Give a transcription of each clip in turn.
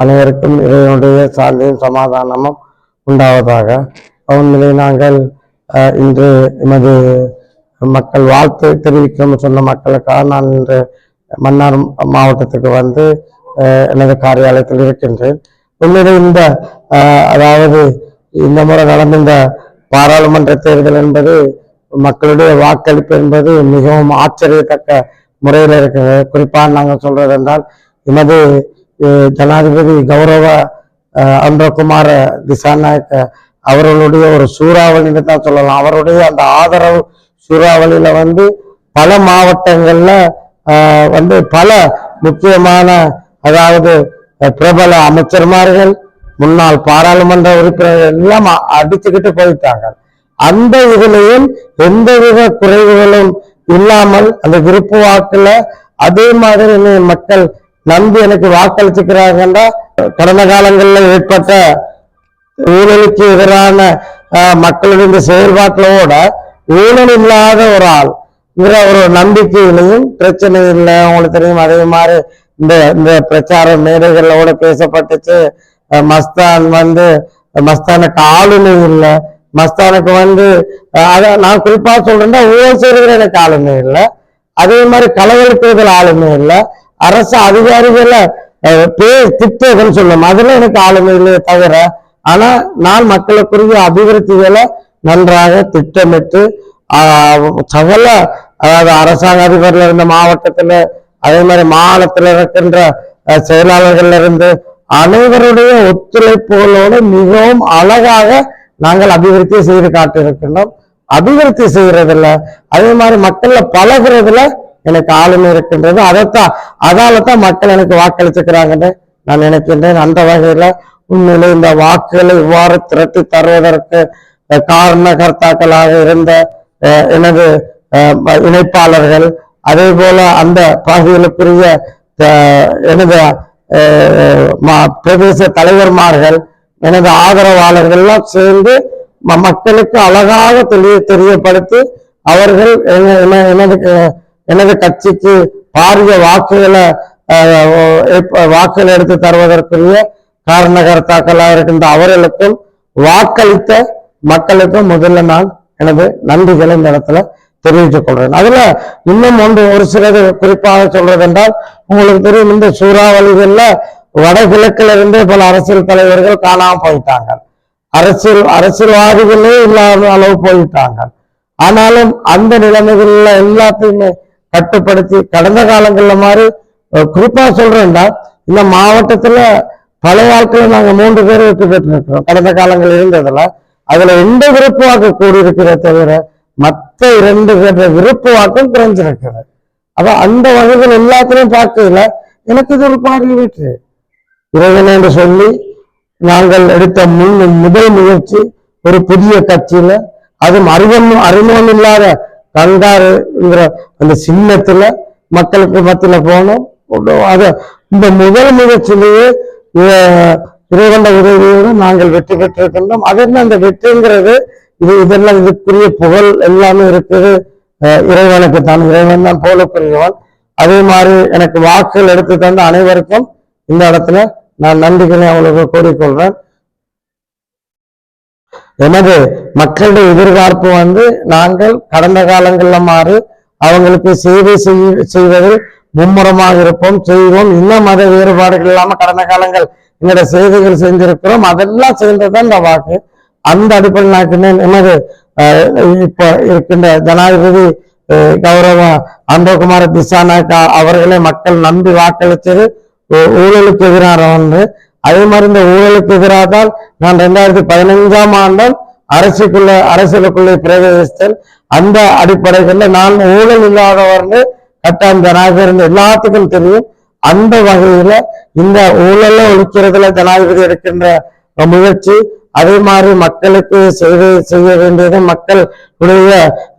அனைவருக்கும் இறைவனுடைய சாந்தியும் சமாதானமும் உண்டாவதாக. அவங்களை நாங்கள் இன்று எமது மக்கள் வாழ்த்து தெரிவிக்கணும்னு சொன்ன மக்களுக்காக நான் இன்று மன்னார் மாவட்டத்துக்கு வந்து எனது காரியாலயத்தில் இருக்கின்றேன். உண்மையிலே இந்த அதாவது இந்த முறை நடந்த இந்த பாராளுமன்ற தேர்தல் என்பது மக்களுடைய வாக்களிப்பு என்பது மிகவும் ஆச்சரியத்தக்க முறையில் இருக்கிறது. குறிப்பாக நாங்கள் சொல்றது என்றால் எமது ஜனாதிபதி கௌரவ அஹ், அன்றகுமார திசாநாயக்க அவர்களுடைய ஒரு சூறாவளின்னு தான் சொல்லலாம். அவருடைய அந்த ஆதரவு சூறாவளியில வந்து பல மாவட்டங்கள்ல ஆஹ், வந்து பல முக்கியமான அதாவது பிரபல அமைச்சர்மார்கள் முன்னாள் பாராளுமன்ற உறுப்பினர்கள் எல்லாம் அடிச்சுக்கிட்டு போயிட்டாங்க. அந்த இதுலையும் எந்தவித குறைவுகளும் இல்லாமல் அந்த விருப்பு வாக்குல அதே மாதிரி மக்கள் நம்பி எனக்கு வாக்களிச்சுக்கிறாங்கன்னா கடந்த காலங்களில் ஏற்பட்ட ஊழலுக்கு எதிரான ஆஹ், மக்களுடைய இந்த செயல்பாட்டிலோட ஊழல் இல்லாத ஒரு ஆள் இவரை ஒரு நம்பிக்கையிலையும் பிரச்சனை இல்லை. உங்களுக்கு தெரியும் அதே மாதிரி இந்த இந்த பிரச்சார மேடைகளோட பேசப்பட்டுச்சு. மஸ்தான் வந்து மஸ்தானுக்கு ஆளுமை இல்லை. மஸ்தானுக்கு வந்து அதை நான் குறிப்பா சொல்றேன்னா ஊழல் செய்யறது எனக்கு ஆளுமை இல்லை. அதே மாதிரி கலவரத்துவதில் ஆளுமை இல்லை. அரசு அதிகாரிகளை பேர் திட்டங்கள் சொல்லும் அதுல எனக்கு ஆளுமை இல்லையே தவிர ஆனா நான் மக்களுக்குரிய அபிவிருத்திகளை நன்றாக திட்டமிட்டு சகல அதாவது அரசாங்க அதிபர்ல இருந்த மாவட்டத்துல அதே மாதிரி மாநிலத்துல இருக்கின்ற அஹ், செயலாளர்கள்ல இருந்து அனைவருடைய ஒத்துழைப்புகளோடு மிகவும் அழகாக நாங்கள் அபிவிருத்தி செய்து காட்டியிருக்கின்றோம். அபிவிருத்தி செய்யறதுல அதே மாதிரி மக்கள்ல பழகுறதுல எனக்கு ஆளுமை இருக்கின்றது. அதைத்தான் அதால தான் மக்கள் எனக்கு வாக்களிச்சுக்கிறாங்கன்னு நான் நினைக்கின்றேன். அந்த வகையில உண்மையில இந்த வாக்குகளை இவ்வாறு திரட்டி தருவதற்கு காரணகர்த்தாக்களாக இருந்த எனது இணைப்பாளர்கள் அதே போல அந்த பகுதிகளுக்குரிய எனது பிரதேச தலைவர்மார்கள் எனது ஆதரவாளர்கள்லாம் சேர்ந்து ம- மக்களுக்கு அழகாக தெரிய தெரியப்படுத்தி அவர்கள் என- எனது எனது கட்சிக்கு பாரிய வாக்குகளை வாக்குகள் எடுத்து தருவதற்குரிய காரணகர்த்தாக்களாக இருக்கின்ற அவர்களுக்கும் வாக்களித்த மக்களுக்கும் முதல்ல நான் எனது நன்றிகளை இந்த இடத்துல தெரிவித்துக் கொள்றேன் அதுல இன்னும் ஒன்று ஒரு சிலது குறிப்பாக சொல்றது என்றால் உங்களுக்கு தெரியும் இந்த சூறாவளிகள்ல வடகிழக்கில் இருந்தே பல அரசியல் தலைவர்கள் காணாம போயிட்டாங்க. அரசியல் அரசியல்வாதிகளே இல்லாத அளவு போயிட்டாங்க. ஆனாலும் அந்த நிலைமைகள்ல எல்லாத்தையுமே கட்டுப்படுத்தி கடந்த காலங்கள்ல மாதிரி குறிப்பா சொல்றேன்டா இந்த மாவட்டத்துல பழைய வாழ்க்கையில நாங்க மூன்று பேர் வெற்றி பெற்றிருக்கிறோம். கடந்த காலங்கள் இருந்ததுல அதுல ரெண்டு விருப்பு வாக்கு கூடியிருக்கிறத தவிர மத்த இரண்டு பேர் விருப்பு வாக்கும் குறைஞ்சிருக்கிறது. அப்ப அந்த வகைகள் எல்லாத்திலையும் பார்க்கல எனக்கு இது ஒரு பாரிய வெற்றி. இறைவன் என்று சொல்லி நாங்கள் எடுத்த முன் முதல் முயற்சி ஒரு புதிய கட்சியில அதுவும் அறிவம் அறிமுகம் இல்லாத கங்காருங்கிற அந்த சின்னத்துல மக்களுக்கு மத்தியில போனோம். அத இந்த முதல் முயற்சியிலேயே இறைவண்ட இறைவன உதவியோடு நாங்கள் வெற்றி பெற்றிருக்கின்றோம். அது என்ன அந்த வெற்றிங்கிறது? இது இதெல்லாம் இதுக்குரிய புகழ் எல்லாமே இருக்குது. இறைவனுக்கு தான். இறைவன் தான் போலக்குரியவன். அதே மாதிரி எனக்கு வாக்குகள் எடுத்து தந்த அனைவருக்கும் இந்த இடத்துல நான் நன்றிகளை அவங்களுக்கு கூறிக்கொள்றேன். எனது மக்களுடைய எதிர்பார்ப்பு வந்து நாங்கள் கடந்த காலங்களில் மாறு அவங்களுக்கு சேவை செய்ய செய்வதில் மும்முரமாக இருப்போம் செய்வோம். இன்னும் மத வேறுபாடுகள் இல்லாமல் கடந்த காலங்கள் எங்களோட சேவைகள் செஞ்சிருக்கிறோம். அதெல்லாம் சேர்ந்ததுதான் இந்த வாக்கு. அந்த அடிப்படையில் நான் எனது இப்போ இருக்கின்ற ஜனாதிபதி கௌரவ அன்பகுமார திசாநாயக்கா அவர்களை மக்கள் நம்பி வாக்களித்தது ஊழலுக்கு எதிரான ஒன்று. அதே மாதிரி இந்த ஊழலுக்கு எதிராக தான் நான் ரெண்டாயிரத்தி பதினைஞ்சாம் ஆண்டும் அரசுக்குள்ள அரசியலுக்குள்ளே பிரவேசித்தேன். அந்த அடிப்படைகளில் நான் ஊழல் இல்லாதவர்னு கட்டாயம் ஜனாதிபதி எல்லாத்துக்கும் தெரியும். அந்த வகையில இந்த ஊழலை ஒழிக்கிறதுல ஜனாதிபதி எடுக்கின்ற முயற்சி அதே மாதிரி மக்களுக்கு சேவை செய்ய வேண்டியது மக்களுடைய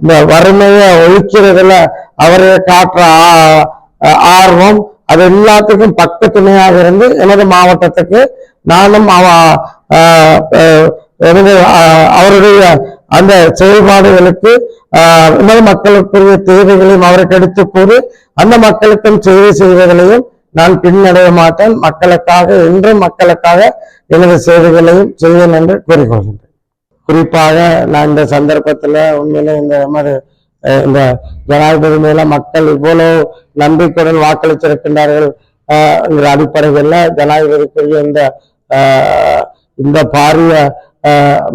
இந்த வறுமையை ஒழிக்கிறதுல அவரை காட்டுற ஆ- ஆர்வம் அது எல்லாத்துக்கும் பக்க துணையாக இருந்து எனது மாவட்டத்துக்கு நானும் அவ எனது அவருடைய அந்த செயல்பாடுகளுக்கு ஆஹ் எனது மக்களுக்குரிய தேவைகளையும் அவருக்கு எடுத்து கூறி அந்த மக்களுக்கும் சேவை செய்வதிலையும் நான் பின்னடைய மாட்டேன். மக்களுக்காக இன்றும் மக்களுக்காக எனது சேவைகளையும் செய்வேன் என்று கூறிக்கொள்கின்றேன். குறிப்பாக நான் இந்த சந்தர்ப்பத்தில் உண்மையிலே இந்த மாதிரி இந்த ஜனாதிபதி மேல மக்கள் இவ்வளவு நம்பிக்கையுடன் வாக்களித்திருக்கின்றார்கள் என்கிற அடிப்படையில் ஜனாதிபதிக்குரிய இந்த இந்த பாரிய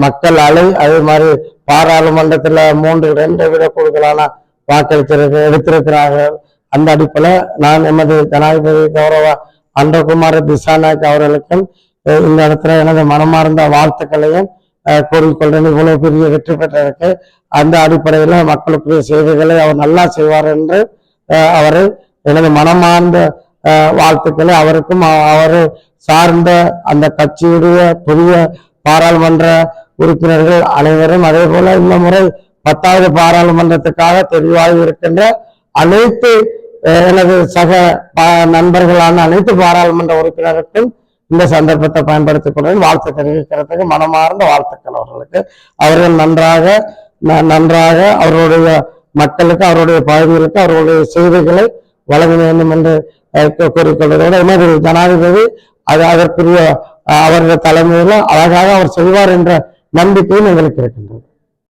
மக்கள் அலை அதே மாதிரி பாராளுமன்றத்துல மூன்று ரெண்டு விட கூடுதலான வாக்களித்திருக்க எடுத்திருக்கிறார்கள். அந்த அடிப்படையில் நான் எமது ஜனாதிபதி கௌரவ அன்றகுமார திசாநாயக் அவர்களுக்கும் இந்த இடத்துல எனது மனமார்ந்த வாழ்த்துக்களையும் அஹ், கூறிக்கொள்றேன் இவ்வளவு பெரிய வெற்றி பெற்றிருக்கு அந்த அடிப்படையில் மக்களுக்குரிய சேவைகளை அவர் நல்லா செய்வார் என்று அவர் எனது மனமார்ந்த வாழ்த்துக்களை அவருக்கும் அவர் சார்ந்த அந்த கட்சியுடைய புதிய பாராளுமன்ற உறுப்பினர்கள் அனைவரும் அதே போல இந்த முறை பத்தாவது பாராளுமன்றத்துக்காக தெளிவாக இருக்கின்ற அனைத்து எனது சக நண்பர்களான அனைத்து பாராளுமன்ற உறுப்பினருக்கும் இந்த சந்தர்ப்பத்தை பயன்படுத்திக் கொண்டு வாழ்த்து தெரிவிக்கிறதுக்கு மனமார்ந்த வாழ்த்துக்கள் அவர்களுக்கு. அவர்கள் நன்றாக ந- நன்றாக அவர்களுடைய மக்களுக்கு அவருடைய பகுதிகளுக்கு அவர்களுடைய செய்திகளை வழங்க வேண்டும் என்று அஹ், கூறிக்கொள்வதோடு ஜனாதிபதி அது அதற்குரிய அவரது அவருடைய தலைமையில அழகாக அவர் செய்வார் என்ற நம்பிக்கையும் எங்களுக்கு இருக்கின்றது.